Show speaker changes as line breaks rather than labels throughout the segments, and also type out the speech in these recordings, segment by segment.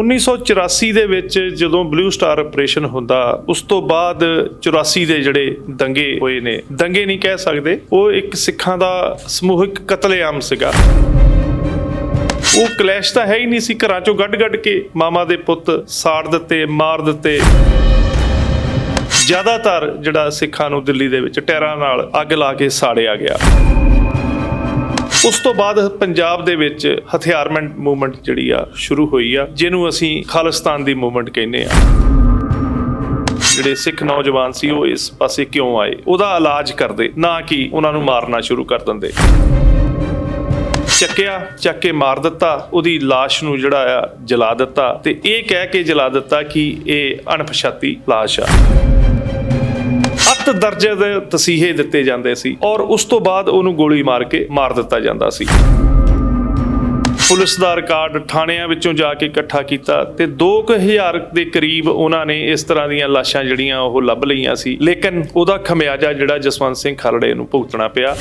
1984 ਦੇ ਵਿੱਚ ਜਦੋਂ ਬਲੂ ਸਟਾਰ ਆਪਰੇਸ਼ਨ ਹੁੰਦਾ, ਉਸ ਤੋਂ ਬਾਅਦ 84 ਦੇ ਜਿਹੜੇ ਦੰਗੇ ਹੋਏ ਨੇ। ਦੰਗੇ ਨਹੀਂ ਕਹਿ ਸਕਦੇ, ਉਹ ਇੱਕ ਸਿੱਖਾਂ ਦਾ ਸਮੂਹਿਕ ਕਤਲੇਆਮ ਸੀਗਾ। ਉਹ ਕਲੈਸ਼ ਤਾਂ ਹੈ ਹੀ ਨਹੀਂ ਸੀ ਘਰਾਂ ਚੋਂ ਗੱਡ-ਗੱਡ ਕੇ ਮਾਮਾ ਦੇ ਪੁੱਤ ਸਾੜ ਦਿੱਤੇ, ਮਾਰ ਦਿੱਤੇ। ਜ਼ਿਆਦਾਤਰ ਜਿਹੜਾ ਸਿੱਖਾਂ ਨੂੰ ਦਿੱਲੀ ਦੇ ਵਿੱਚ ਟੈਰਾਂ ਨਾਲ ਅੱਗ ਲਾ ਕੇ ਸਾੜਿਆ ਗਿਆ। ਉਸ ਤੋਂ ਬਾਅਦ ਪੰਜਾਬ ਦੇ ਵਿੱਚ ਹਥਿਆਰਬੰਦ ਮੂਵਮੈਂਟ ਜਿਹੜੀ ਆ ਸ਼ੁਰੂ ਹੋਈ ਆ ਜਿਹਨੂੰ ਅਸੀਂ ਖਾਲਿਸਤਾਨ ਦੀ ਮੂਵਮੈਂਟ ਕਹਿੰਦੇ ਆ ਜਿਹੜੇ ਸਿੱਖ ਨੌਜਵਾਨ ਸੀ ਉਹ ਇਸ ਪਾਸੇ ਕਿਉਂ ਆਏ ਉਹਦਾ ਇਲਾਜ ਕਰਦੇ ਨਾ ਕਿ ਉਹਨਾਂ ਨੂੰ ਮਾਰਨਾ ਸ਼ੁਰੂ ਕਰ ਦਿੰਦੇ ਚੱਕਿਆ ਚੱਕ ਕੇ ਮਾਰ ਦਿੱਤਾ ਉਹਦੀ লাশ ਨੂੰ ਜਿਹੜਾ ਆ ਜਲਾ ਦਿੱਤਾ ਤੇ ਇਹ ਕਹਿ ਕੇ ਜਲਾ ਦਿੱਤਾ ਕਿ ਇਹ ਅਣਪਛਾਤੀ লাশ ਆ ਅੱਤ ਦਰਜੇ ਦੇ ਤਸੀਹੇ ਦਿੱਤੇ ਜਾਂਦੇ ਸੀ ਔਰ ਉਸ ਤੋਂ ਬਾਅਦ ਉਹਨੂੰ ਗੋਲੀ ਮਾਰ ਕੇ ਮਾਰ ਦਿੱਤਾ ਜਾਂਦਾ ਸੀ। ਪੁਲਿਸ ਦਾ ਰਿਕਾਰਡ ਥਾਣਿਆਂ ਵਿੱਚੋਂ ਜਾ ਕੇ ਇਕੱਠਾ ਕੀਤਾ ਤੇ 2000 ਦੇ ਕਰੀਬ ਉਹਨਾਂ ਨੇ ਇਸ ਤਰ੍ਹਾਂ ਦੀਆਂ ਲਾਸ਼ਾਂ ਜਿਹੜੀਆਂ ਉਹ ਲੱਭ ਲਈਆਂ ਸੀ। ਲੇਕਿਨ ਉਹਦਾ ਖਮਿਆਜਾ ਜਿਹੜਾ ਜਸਵੰਤ ਸਿੰਘ ਖਾਲੜੇ ਨੂੰ ਭੁਗਤਣਾ ਪਿਆ।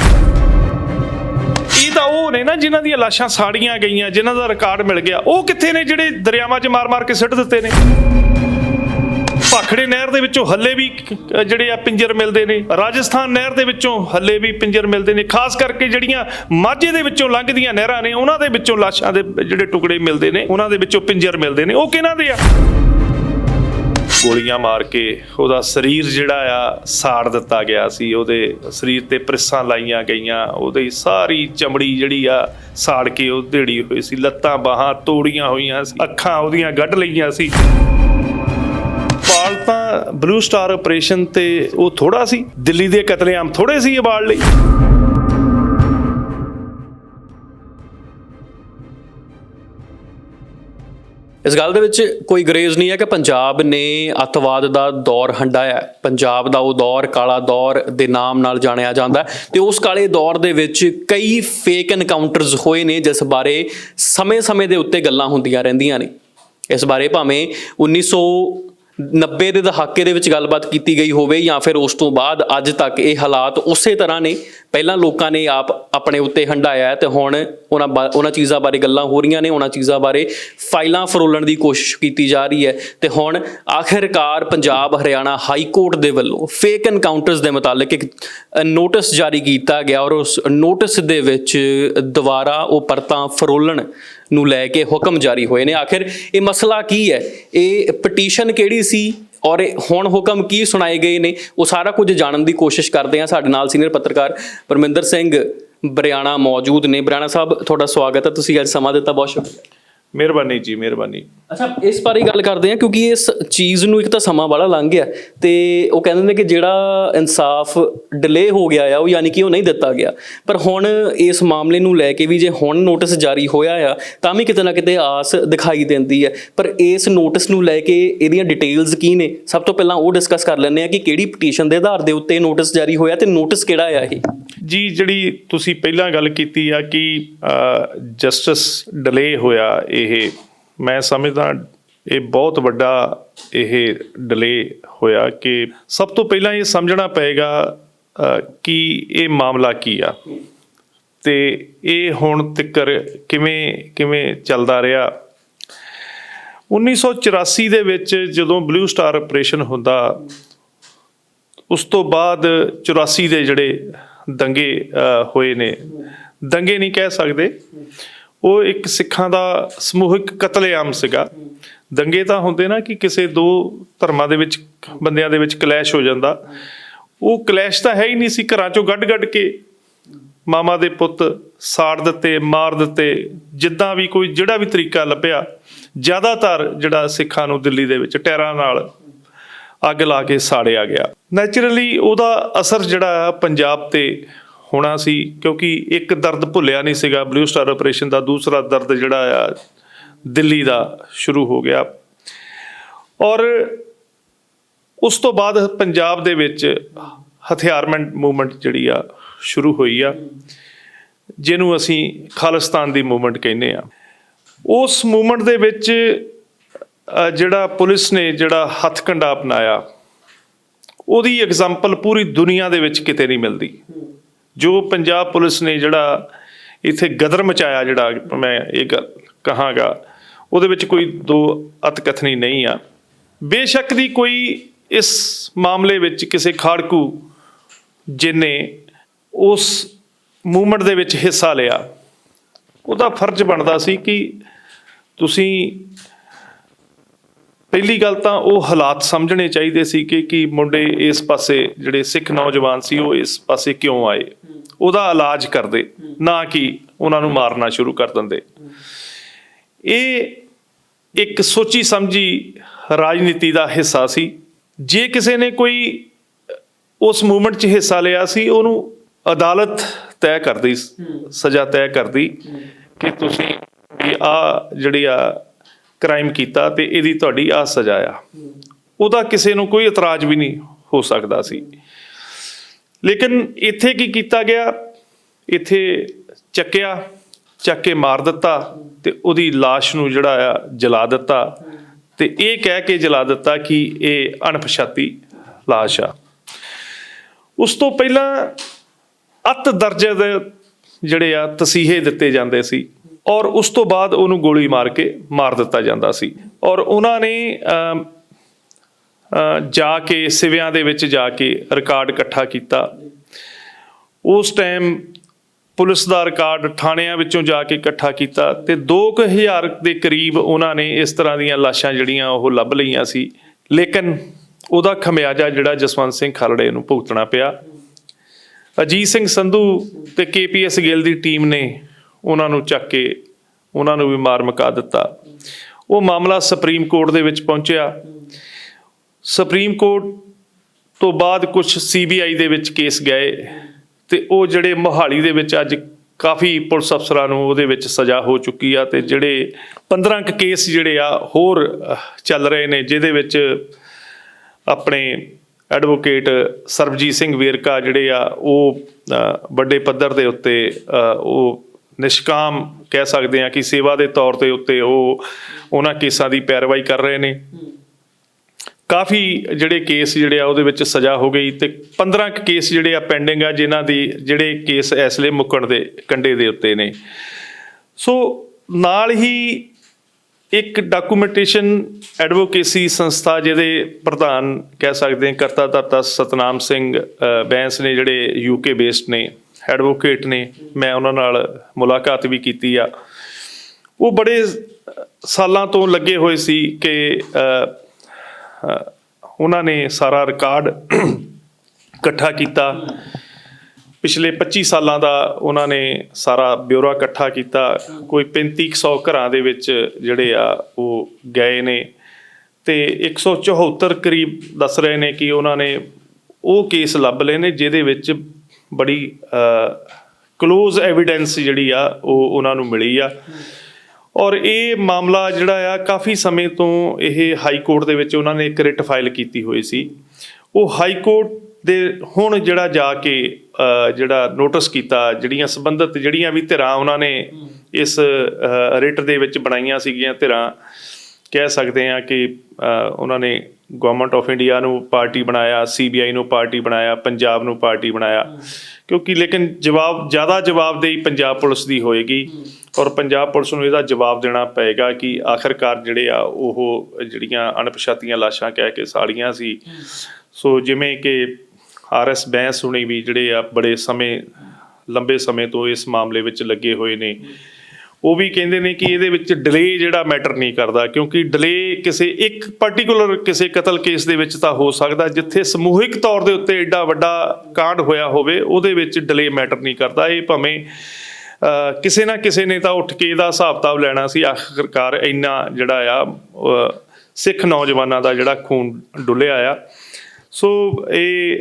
ਇਹ ਤਾਂ ਉਹ ਨੇ ਨਾ ਜਿਨ੍ਹਾਂ ਦੀਆਂ ਲਾਸ਼ਾਂ ਸਾੜੀਆਂ ਗਈਆਂ, ਜਿਨ੍ਹਾਂ ਦਾ ਰਿਕਾਰਡ ਮਿਲ ਗਿਆ। ਉਹ ਕਿੱਥੇ ਨੇ ਜਿਹੜੇ ਦਰਿਆਵਾਂ 'ਚ ਮਾਰ-ਮਾਰ ਕੇ ਸਿੱਟ ਦਿੱਤੇ ਨੇ? ਭਾਖੜੇ ਨਹਿਰ ਦੇ ਵਿੱਚੋਂ ਹੱਲੇ ਵੀ ਕ- ਜਿਹੜੇ ਆ ਪਿੰਜਰ ਮਿਲਦੇ ਨੇ। ਰਾਜਸਥਾਨ ਨਹਿਰ ਦੇ ਵਿੱਚੋਂ ਹੱਲੇ ਵੀ ਪਿੰਜਰ ਮਿਲਦੇ ਨੇ। ਖਾਸ ਕਰਕੇ ਜਿਹੜੀਆਂ ਮਾਝੇ ਦੇ ਵਿੱਚੋਂ ਲੰਘਦੀਆਂ ਨਹਿਰਾਂ ਨੇ, ਉਹਨਾਂ ਦੇ ਵਿੱਚੋਂ ਲਾਸ਼ਾਂ ਦੇ ਜਿਹੜੇ ਟੁਕੜੇ ਮਿਲਦੇ ਨੇ, ਉਹਨਾਂ ਦੇ ਵਿੱਚੋਂ ਪਿੰਜਰ ਮਿਲਦੇ ਨੇ। ਉਹ ਕਿਹਨਾਂ ਦੇ ਆ? ਗੋਲੀਆਂ ਮਾਰ ਕੇ ਉਹਦਾ ਸਰੀਰ ਜਿਹੜਾ ਆ, ਸਾੜ ਦਿੱਤਾ ਗਿਆ ਸੀ। ਉਹਦੇ ਸਰੀਰ ਤੇ ਪ੍ਰਿਸਾਂ ਲਾਈਆਂ ਗਈਆਂ। ਉਹਦੀ ਸਾਰੀ ਚਮੜੀ ਜਿਹੜੀ ਆ, ਸਾੜ ਕੇ ਉਹ ਢੇੜੀ ਹੋਈ ਸੀ। ਲੱਤਾਂ ਬਾਹਾਂ ਤੋੜੀਆਂ ਹੋਈਆਂ ਸੀ। ਅੱਖਾਂ ਉਹਦੀਆਂ ਗੱਡ ਲਈਆਂ ਸੀ। ਵਾਲ ਤਾਂ ਬਲੂ ਸਟਾਰ ਆਪਰੇਸ਼ਨ ਤੇ ਉਹ ਥੋੜਾ ਸੀ। ਦਿੱਲੀ ਦੇ ਕਤਲੇਆਮ ਥੋੜੇ ਸੀ ਇਹ ਲਈ।
ਇਸ ਗੱਲ ਦੇ ਵਿੱਚ ਕੋਈ ਗਰੇਜ਼ ਨਹੀਂ ਹੈ ਕਿ ਪੰਜਾਬ ਨੇ ਅੱਤਵਾਦ ਦਾ ਦੌਰ ਹੰਡਾਇਆ ਪੰਜਾਬ ਦਾ ਉਹ ਦੌਰ, ਕਾਲਾ ਦੌਰ ਦੇ ਨਾਮ ਨਾਲ ਜਾਣਿਆ ਜਾਂਦਾ ਤੇ ਉਸ ਕਾਲੇ ਦੌਰ ਦੇ ਵਿੱਚ ਕਈ ਫੇਕ ਐਨਕਾਊਂਟਰਸ ਹੋਏ ਨੇ, ਜਿਸ ਬਾਰੇ ਸਮੇਂ-ਸਮੇਂ ਦੇ ਉੱਤੇ ਗੱਲਾਂ ਹੁੰਦੀਆਂ ਰਹਿੰਦੀਆਂ ਨੇ। ਇਸ ਬਾਰੇ ਭਾਵੇਂ 1990 ਦੇ ਦਹਾਕੇ ਦੇ ਵਿੱਚ ਗੱਲਬਾਤ ਕੀਤੀ ਗਈ ਹੋਵੇ ਜਾਂ ਫਿਰ ਉਸ ਤੋਂ ਬਾਅਦ ਅੱਜ ਤੱਕ ਇਹ ਹਾਲਾਤ ਉਸੇ ਤਰ੍ਹਾਂ ਨੇ, ਪਹਿਲਾਂ ਲੋਕਾਂ ਨੇ ਆਪ ਆਪਣੇ ਉੱਤੇ ਹੰਡਾਇਆ ਹੈ ਤੇ ਹੁਣ ਉਹਨਾਂ ਬਾ- ਉਹਨਾਂ ਚੀਜ਼ਾਂ ਬਾਰੇ ਗੱਲਾਂ ਹੋ ਰਹੀਆਂ ਨੇ, ਉਹਨਾਂ ਚੀਜ਼ਾਂ ਬਾਰੇ ਫਾਈਲਾਂ ਫਰੋਲਣ ਦੀ ਕੋਸ਼ਿਸ਼ ਕੀਤੀ ਜਾ ਰਹੀ ਹੈ ਤੇ ਹੁਣ ਆਖਿਰਕਾਰ ਪੰਜਾਬ ਹਰਿਆਣਾ ਹਾਈ ਕੋਰਟ ਦੇ ਵੱਲੋਂ ਫੇਕ ਐਨਕਾਊਂਟਰਸ ਦੇ ਮੁਤਾਲਕ ਇੱਕ ਨੋਟਿਸ ਜਾਰੀ ਕੀਤਾ ਗਿਆ ਔਰ ਉਸ ਨੋਟਿਸ ਦੇ ਵਿੱਚ ਦੁਬਾਰਾ ਉਹ ਪਰਤਾਂ ਫਰੋਲਣ ਨੂੰ ਲੈ ਕੇ ਹੁਕਮ ਜਾਰੀ ਹੋਏ ਨੇ। ਆਖਿਰ ਇਹ ਮਸਲਾ ਕੀ ਹੈ? ਇਹ ਪਟੀਸ਼ਨ ਕਿਹੜੀ ਸੀ ਔਰ ਹੁਣ ਹੁਕਮ ਕੀ ਸੁਣਾਏ ਗਏ ਨੇ, ਉਹ ਸਾਰਾ ਕੁਝ ਜਾਣਨ ਦੀ ਕੋਸ਼ਿਸ਼ ਕਰਦੇ ਹਾਂ ਸਾਡੇ ਨਾਲ ਸੀਨੀਅਰ ਪੱਤਰਕਾਰ ਪਰਮਿੰਦਰ ਸਿੰਘ ਬਰਿਆਣਾ ਮੌਜੂਦ ਨੇ। ਬਰਿਆਣਾ ਸਾਹਿਬ, ਤੁਹਾਡਾ ਸਵਾਗਤ ਹੈ, ਤੁਸੀਂ ਅੱਜ ਸਮਾਂ ਦਿੱਤਾ, ਬਹੁਤ ਸ਼ੁਕਰੀਆ।
ਮਿਹਰਬਾਨੀ ਜੀ, ਮਿਹਰਬਾਨੀ।
ਅੱਛਾ, ਇਸ ਬਾਰੇ ਗੱਲ ਕਰਦੇ ਹਾਂ ਕਿਉਂਕਿ ਇਸ ਚੀਜ਼ ਨੂੰ ਇੱਕ ਤਾਂ ਸਮਾਂ ਬੜਾ ਲੰਘ ਗਿਆ ਤੇ ਉਹ ਕਹਿੰਦੇ ਨੇ ਕਿ ਜਿਹੜਾ ਇਨਸਾਫ ਡਿਲੇ ਹੋ ਗਿਆ ਆ, ਉਹ ਯਾਨੀ ਕਿ ਉਹ ਨਹੀਂ ਦਿੱਤਾ ਗਿਆ। ਪਰ ਹੁਣ ਇਸ ਮਾਮਲੇ ਨੂੰ ਲੈ ਕੇ ਵੀ ਜੇ ਹੁਣ ਨੋਟਿਸ ਜਾਰੀ ਹੋਇਆ ਆ, ਤਾਂ ਵੀ ਕਿਤੇ ਨਾ ਕਿਤੇ ਆਸ ਦਿਖਾਈ ਦਿੰਦੀ ਹੈ। ਪਰ ਇਸ ਨੋਟਿਸ ਨੂੰ ਲੈ ਕੇ ਇਹਦੀਆਂ ਡਿਟੇਲਸ ਕੀ ਨੇ? ਸਭ ਤੋਂ ਪਹਿਲਾਂ ਉਹ ਡਿਸਕਸ ਕਰ ਲੈਂਦੇ ਆ ਕਿ ਕਿਹੜੀ ਪਟੀਸ਼ਨ ਦੇ ਆਧਾਰ ਦੇ ਉੱਤੇ ਨੋਟਿਸ ਜਾਰੀ ਹੋਇਆ ਤੇ ਨੋਟਿਸ ਕਿਹੜਾ ਆ ਇਹ।
ਜੀ, ਜਿਹੜੀ ਤੁਸੀਂ ਪਹਿਲਾਂ ਗੱਲ ਕੀਤੀ ਆ ਕਿ ਜਸਟਿਸ ਡਿਲੇ ਹੋਇਆ ਇਹ, ਮੈਂ ਸਮਝਦਾ ਇਹ ਬਹੁਤ ਵੱਡਾ ਇਹ ਡਿਲੇ ਹੋਇਆ ਕਿ ਸਭ ਤੋਂ ਪਹਿਲਾਂ ਇਹ ਸਮਝਣਾ ਪਏਗਾ ਕਿ ਇਹ ਮਾਮਲਾ ਕੀ ਆ। ਤੇ ਇਹ ਹੁਣ ਤੱਕਰ ਕਿਵੇਂ ਕਿਵੇਂ ਚੱਲਦਾ ਰਿਹਾ। 1984 ਦੇ ਵਿੱਚ ਜਦੋਂ ਬਲੂ ਸਟਾਰ ਆਪਰੇਸ਼ਨ ਹੁੰਦਾ, ਉਸ ਤੋਂ ਬਾਅਦ 84 ਦੇ ਜਿਹੜੇ ਦੰਗੇ ਅ, ਹੋਏ ਨੇ। ਦੰਗੇ ਨਹੀਂ ਕਹਿ ਸਕਦੇ। ਉਹ ਇੱਕ ਸਿੱਖਾਂ ਦਾ ਸਮੂਹਿਕ ਕਤਲੇਆਮ ਸੀਗਾ। ਦੰਗੇ ਤਾਂ ਹੁੰਦੇ ਨਾ ਕਿ ਕਿਸੇ ਦੋ ਧਰਮਾਂ ਦੇ ਵਿੱਚ ਬੰਦਿਆਂ ਦੇ ਵਿੱਚ ਕਲੈਸ਼ ਹੋ ਜਾਂਦਾ। ਉਹ ਕਲੈਸ਼ ਤਾਂ ਹੈ ਹੀ ਨਹੀਂ ਸੀ ਘਰਾਂ ਚੋਂ ਗੱਡ-ਗੱਡ ਕੇ ਮਾਮਾ ਦੇ ਪੁੱਤ ਸਾੜ ਦਿੱਤੇ ਮਾਰ ਦਿੱਤੇ। ਜਿੱਦਾਂ ਵੀ ਕੋਈ ਜਿਹੜਾ ਵੀ ਤਰੀਕਾ ਲੱਭਿਆ ਜ਼ਿਆਦਾਤਰ ਜਿਹੜਾ ਸਿੱਖਾਂ ਨੂੰ ਦਿੱਲੀ ਦੇ ਵਿੱਚ ਟੈਰਾਂ ਨਾਲ ਅੱਗ ਲਾ ਕੇ ਸਾੜਿਆ ਗਿਆ। ਨੇਚਰਲੀ ਉਹਦਾ ਅਸਰ ਜਿਹੜਾ ਆ ਪੰਜਾਬ ਤੇ ਹੋਣਾ ਸੀ, ਕਿਉਂਕਿ ਇੱਕ ਦਰਦ ਭੁੱਲਿਆ ਨਹੀਂ ਸੀਗਾ। ਬਲੂ ਸਟਾਰ ਆਪਰੇਸ਼ਨ ਦਾ ਦੂਸਰਾ ਦਰਦ ਜਿਹੜਾ ਆ, ਦਿੱਲੀ ਦਾ ਸ਼ੁਰੂ ਹੋ ਗਿਆ। ਔਰ ਉਸ ਤੋਂ ਬਾਅਦ ਪੰਜਾਬ ਦੇ ਵਿੱਚ ਹਥਿਆਰਮੈਂਟ ਮੂਵਮੈਂਟ ਜਿਹੜੀ ਆ, ਸ਼ੁਰੂ ਹੋਈ ਆ, ਜਿਹਨੂੰ ਅਸੀਂ ਖਾਲਿਸਤਾਨ ਦੀ ਮੂਵਮੈਂਟ ਕਹਿੰਦੇ ਆ। ਉਸ ਮੂਵਮੈਂਟ ਦੇ ਵਿੱਚ ਜਿਹੜਾ ਪੁਲਿਸ ਨੇ ਜਿਹੜਾ ਹੱਥ ਕੰਡਾ ਅਪਣਾਇਆ, ਉਹਦੀ ਐਗਜ਼ਾਮਪਲ ਪੂਰੀ ਦੁਨੀਆ ਦੇ ਵਿੱਚ ਕਿਤੇ ਨਹੀਂ ਮਿਲਦੀ। ਜੋ ਪੰਜਾਬ ਪੁਲਿਸ ਨੇ ਜਿਹੜਾ ਇੱਥੇ ਗਦਰ ਮਚਾਇਆ, ਜਿਹੜਾ ਮੈਂ ਇਹ ਗੱਲ ਕਹਾਂਗਾ, ਉਹਦੇ ਵਿੱਚ ਕੋਈ ਦੋ ਅਤਕਥਨੀ ਨਹੀਂ ਆ। ਬੇਸ਼ੱਕ ਦੀ ਕੋਈ ਇਸ ਮਾਮਲੇ ਵਿੱਚ ਕਿਸੇ ਖਾੜਕੂ ਜਿਨੇ ਉਸ ਮੂਵਮੈਂਟ ਦੇ ਵਿੱਚ ਹਿੱਸਾ ਲਿਆ, ਉਹਦਾ ਫਰਜ਼ ਬਣਦਾ ਸੀ ਕਿ ਤੁਸੀਂ ਪਹਿਲੀ ਗੱਲ ਤਾਂ ਉਹ ਹਾਲਾਤ ਸਮਝਣੇ ਚਾਹੀਦੇ ਸੀ ਕਿ ਕਿ ਮੁੰਡੇ ਇਸ ਪਾਸੇ ਜਿਹੜੇ ਸਿੱਖ ਨੌਜਵਾਨ ਸੀ ਉਹ ਇਸ ਪਾਸੇ ਕਿਉਂ ਆਏ? ਉਹਦਾ ਇਲਾਜ ਕਰਦੇ ਨਾ ਕਿ ਉਹਨਾਂ ਨੂੰ ਮਾਰਨਾ ਸ਼ੁਰੂ ਕਰ ਦਿੰਦੇ। ਇਹ ਇੱਕ ਸੋਚੀ ਸਮਝੀ ਰਾਜਨੀਤੀ ਦਾ ਹਿੱਸਾ ਸੀ। ਜੇ ਕਿਸੇ ਨੇ ਕੋਈ ਉਸ ਮੂਵਮੈਂਟ 'ਚ ਹਿੱਸਾ ਲਿਆ ਸੀ ਉਹਨੂੰ ਅਦਾਲਤ ਤੈਅ ਕਰਦੀ ਸਜ਼ਾ ਤੈਅ ਕਰਦੀ ਕਿ ਤੁਸੀਂ ਵੀ ਆ ਜਿਹੜੀ ਆ ਕ੍ਰਾਈਮ ਕੀਤਾ ਤੇ ਇਹਦੀ ਤੁਹਾਡੀ ਆ ਸਜ਼ਾ ਆ ਉਹਦਾ ਕਿਸੇ ਨੂੰ ਕੋਈ ਇਤਰਾਜ਼ ਵੀ ਨਹੀਂ ਹੋ ਸਕਦਾ ਸੀ ਲੇਕਿਨ ਇੱਥੇ ਕੀ ਕੀਤਾ ਗਿਆ ਇੱਥੇ ਚੱਕਿਆ ਚੱਕ ਕੇ ਮਾਰ ਦਿੱਤਾ ਤੇ ਉਹਦੀ লাশ ਨੂੰ ਜਿਹੜਾ ਆ ਜਲਾ ਦਿੱਤਾ ਤੇ ਇਹ ਕਹਿ ਕੇ ਜਲਾ ਦਿੱਤਾ ਕਿ ਇਹ ਅਣਪਛਾਤੀ লাশ ਆ ਉਸ ਤੋਂ ਪਹਿਲਾਂ ਅਤ ਦਰਜੇ ਦੇ ਜਿਹੜੇ ਆ ਤਸੀਹੇ ਦਿੱਤੇ ਜਾਂਦੇ ਸੀ ਔਰ ਉਸ ਤੋਂ ਬਾਅਦ ਉਹਨੂੰ ਗੋਲੀ ਮਾਰ ਕੇ ਮਾਰ ਦਿੱਤਾ ਜਾਂਦਾ ਸੀ। ਔਰ ਉਹਨਾਂ ਨੇ ਜਾ ਕੇ ਸਿਵਿਆਂ ਦੇ ਵਿੱਚ ਜਾ ਕੇ ਰਿਕਾਰਡ ਇਕੱਠਾ ਕੀਤਾ। ਉਸ ਟਾਈਮ ਪੁਲਿਸ ਦਾ ਰਿਕਾਰਡ ਥਾਣਿਆਂ ਵਿੱਚੋਂ ਜਾ ਕੇ ਇਕੱਠਾ ਕੀਤਾ ਤੇ 2000 ਦੇ ਕਰੀਬ ਉਹਨਾਂ ਨੇ ਇਸ ਤਰ੍ਹਾਂ ਦੀਆਂ ਲਾਸ਼ਾਂ ਜਿਹੜੀਆਂ ਉਹ ਲੱਭ ਲਈਆਂ ਸੀ। ਲੇਕਿਨ ਉਹਦਾ ਖਮਿਆਜਾ ਜਿਹੜਾ ਜਸਵੰਤ ਸਿੰਘ ਖਾਲੜੇ ਨੂੰ ਭੁਗਤਣਾ ਪਿਆ। ਅਜੀਤ ਸਿੰਘ ਸੰਧੂ ਤੇ ਕੇਪੀਐਸ ਗਿੱਲ ਦੀ ਟੀਮ ਨੇ ਉਹਨਾਂ ਨੂੰ ਚੱਕ ਕੇ ਉਹਨਾਂ ਨੂੰ ਵੀ ਮਾਰ ਮਕਾ ਦਿੱਤਾ। ਉਹ ਮਾਮਲਾ ਸੁਪਰੀਮ ਕੋਰਟ ਦੇ ਵਿੱਚ ਪਹੁੰਚਿਆ। ਸੁਪਰੀਮ ਕੋਰਟ ਤੋਂ ਬਾਅਦ ਕੁਝ ਸੀਬੀਆਈ ਦੇ ਵਿੱਚ ਕੇਸ ਗਏ ਤੇ ਉਹ ਜਿਹੜੇ ਮੋਹਾਲੀ ਦੇ ਵਿੱਚ ਅੱਜ ਕਾਫੀ ਪੁਲਿਸ ਅਫਸਰਾਂ ਨੂੰ ਉਹਦੇ ਵਿੱਚ ਸਜ਼ਾ ਹੋ ਚੁੱਕੀ ਆ ਤੇ ਜਿਹੜੇ 15 ਕੁ ਕੇਸ ਜਿਹੜੇ ਆ ਹੋਰ ਚੱਲ ਰਹੇ ਨੇ ਜਿਹਦੇ ਵਿੱਚ ਆਪਣੇ ਐਡਵੋਕੇਟ ਸਰਬਜੀਤ ਸਿੰਘ ਵੇਰਕਾ ਜਿਹੜੇ ਆ ਉਹ ਵੱਡੇ ਪੱਧਰ ਦੇ ਉੱਤੇ ਉਹ ਨਿਸ਼ਕਾਮ ਕਹਿ ਸਕਦੇ ਆ ਕਿ ਸੇਵਾ ਦੇ ਤੌਰ ਤੇ ਉੱਤੇ ਉਹ ਉਹਨਾਂ ਕੇਸਾਂ ਦੀ ਪੈਰਵਾਈ ਕਰ ਰਹੇ ਨੇ। ਕਾਫੀ ਜਿਹੜੇ ਕੇਸ ਜਿਹੜੇ ਆ ਉਹਦੇ ਵਿੱਚ ਸਜ਼ਾ ਹੋ ਗਈ ਤੇ 15 ਕੁ ਕੇਸ ਜਿਹੜੇ ਆ ਪੈਂਡਿੰਗ ਆ ਜਿਨ੍ਹਾਂ ਦੀ ਜਿਹੜੇ ਕੇਸ ਇਸ ਲਈ ਮੁੱਕਣ ਦੇ ਕੰਡੇ ਦੇ ਉੱਤੇ ਨੇ। ਸੋ ਨਾਲ ਹੀ ਇੱਕ ਡਾਕੂਮੈਂਟੇਸ਼ਨ ਐਡਵੋਕੇਸੀ ਸੰਸਥਾ ਜਿਹਦੇ ਪ੍ਰਧਾਨ ਕਹਿ ਸਕਦੇ ਹਾਂ ਕਰਤਾ ਧਰਤਾ ਸਤਨਾਮ ਸਿੰਘ ਬੈਂਸ ਨੇ ਜਿਹੜੇ ਯੂਕੇ ਬੇਸਡ ਨੇ। ਐਡਵੋਕੇਟ ਨੇ, ਮੈਂ ਉਹਨਾਂ ਨਾਲ ਮੁਲਾਕਾਤ ਵੀ ਕੀਤੀ ਆ। ਉਹ ਬੜੇ ਸਾਲਾਂ ਤੋਂ ਲੱਗੇ ਹੋਏ ਸੀ ਕਿ ਉਹਨਾਂ ਨੇ ਸਾਰਾ ਰਿਕਾਰਡ ਇਕੱਠਾ ਕੀਤਾ। ਪਿਛਲੇ 25 ਸਾਲਾਂ ਦਾ ਉਹਨਾਂ ਨੇ ਸਾਰਾ ਬਿਊਰੋ ਇਕੱਠਾ ਕੀਤਾ। ਕੋਈ 3500 ਘਰਾਂ ਦੇ ਵਿੱਚ ਜਿਹੜੇ ਆ, ਉਹ ਗਏ ਨੇ। ਤੇ 174 ਕਰੀਬ ਦੱਸ ਰਹੇ ਨੇ ਕਿ ਉਹਨਾਂ ਨੇ ਉਹ ਕੇਸ ਲੱਭ ਲਏ ਨੇ, ਜਿਹਦੇ ਵਿੱਚ ਬੜੀ ਕਲੋਜ਼ ਐਵੀਡੈਂਸ ਜਿਹੜੀ ਆ, ਉਹ ਉਹਨਾਂ ਨੂੰ ਮਿਲੀ ਆ। ਔਰ ਇਹ ਮਾਮਲਾ ਜਿਹੜਾ ਆ, ਕਾਫੀ ਸਮੇਂ ਤੋਂ ਇਹ ਹਾਈ ਕੋਰਟ ਦੇ ਵਿੱਚ ਉਹਨਾਂ ਨੇ ਇੱਕ ਰਿਟ ਫਾਈਲ ਕੀਤੀ ਹੋਈ ਸੀ। ਉਹ ਹਾਈ ਕੋਰਟ ਦੇ ਹੁਣ ਜਿਹੜਾ ਜਾ ਕੇ ਜਿਹੜਾ ਨੋਟਿਸ ਕੀਤਾ, ਜਿਹੜੀਆਂ ਸੰਬੰਧਿਤ ਜਿਹੜੀਆਂ ਵੀ ਧਿਰਾਂ ਉਹਨਾਂ ਨੇ ਇਸ ਰਿਟ ਦੇ ਵਿੱਚ ਬਣਾਈਆਂ ਸੀਗੀਆਂ ਧਿਰਾਂ, ਕਹਿ ਸਕਦੇ ਆ ਕਿ ਉਹਨਾਂ ਨੇ ਗਵਰਨਮੈਂਟ ਆਫ ਇੰਡੀਆ ਨੂੰ ਪਾਰਟੀ ਬਣਾਇਆ ਸੀਬੀਆਈ ਨੂੰ ਪਾਰਟੀ ਬਣਾਇਆ ਪੰਜਾਬ ਨੂੰ ਪਾਰਟੀ ਬਣਾਇਆ। ਕਿਉਂਕਿ ਲੇਕਿਨ ਜਵਾਬ ਜ਼ਿਆਦਾ ਜਵਾਬਦੇਹੀ ਪੰਜਾਬ ਪੁਲਿਸ ਦੀ ਹੋਏਗੀ ਔਰ ਪੰਜਾਬ ਪੁਲਿਸ ਨੂੰ ਇਹਦਾ ਜਵਾਬ ਦੇਣਾ ਪਏਗਾ ਕਿ ਆਖਰਕਾਰ ਜਿਹੜੇ ਆ ਉਹ ਜਿਹੜੀਆਂ ਅਣਪਛਾਤੀਆਂ ਲਾਸ਼ਾਂ ਕਹਿ ਕੇ ਸਾੜੀਆਂ ਸੀ। ਸੋ ਜਿਵੇਂ ਕਿ ਆਰਐਸ ਬੈਂਸ ਹੁਣੀ ਵੀ ਜਿਹੜੇ ਆ ਬੜੇ ਸਮੇਂ ਲੰਬੇ ਸਮੇਂ ਤੋਂ ਇਸ ਮਾਮਲੇ ਵਿੱਚ ਲੱਗੇ ਹੋਏ ਨੇ। ਉਹ ਵੀ ਕਹਿੰਦੇ ਨੇ ਕਿ ਇਹਦੇ ਵਿੱਚ ਡਿਲੇ ਜਿਹੜਾ ਮੈਟਰ ਨਹੀਂ ਕਰਦਾ, ਕਿਉਂਕਿ ਡਿਲੇ ਕਿਸੇ ਇੱਕ ਪਾਰਟਿਕੂਲਰ ਕਿਸੇ ਕਤਲ ਕੇਸ ਦੇ ਵਿੱਚ ਤਾਂ ਹੋ ਸਕਦਾ, ਜਿੱਥੇ ਸਮੂਹਿਕ ਤੌਰ ਦੇ ਉੱਤੇ ਐਡਾ ਵੱਡਾ ਕਾਂਡ ਹੋਇਆ ਹੋਵੇ, ਉਹਦੇ ਵਿੱਚ ਡਿਲੇ ਮੈਟਰ ਨਹੀਂ ਕਰਦਾ। ਇਹ ਭਾਵੇਂ ਕਿਸੇ ਨਾ ਕਿਸੇ ਨੇ ਤਾਂ ਉੱਠ ਕੇ ਇਹਦਾ ਹਿਸਾਬ-ਕਿਤਾਬ ਲੈਣਾ ਸੀ, ਆਖਰਕਾਰ ਇੰਨਾ ਜਿਹੜਾ ਆ ਸਿੱਖ ਨੌਜਵਾਨਾਂ ਦਾ ਜਿਹੜਾ ਖੂਨ ਡੁੱਲਿਆ ਆ। ਸੋ ਇਹ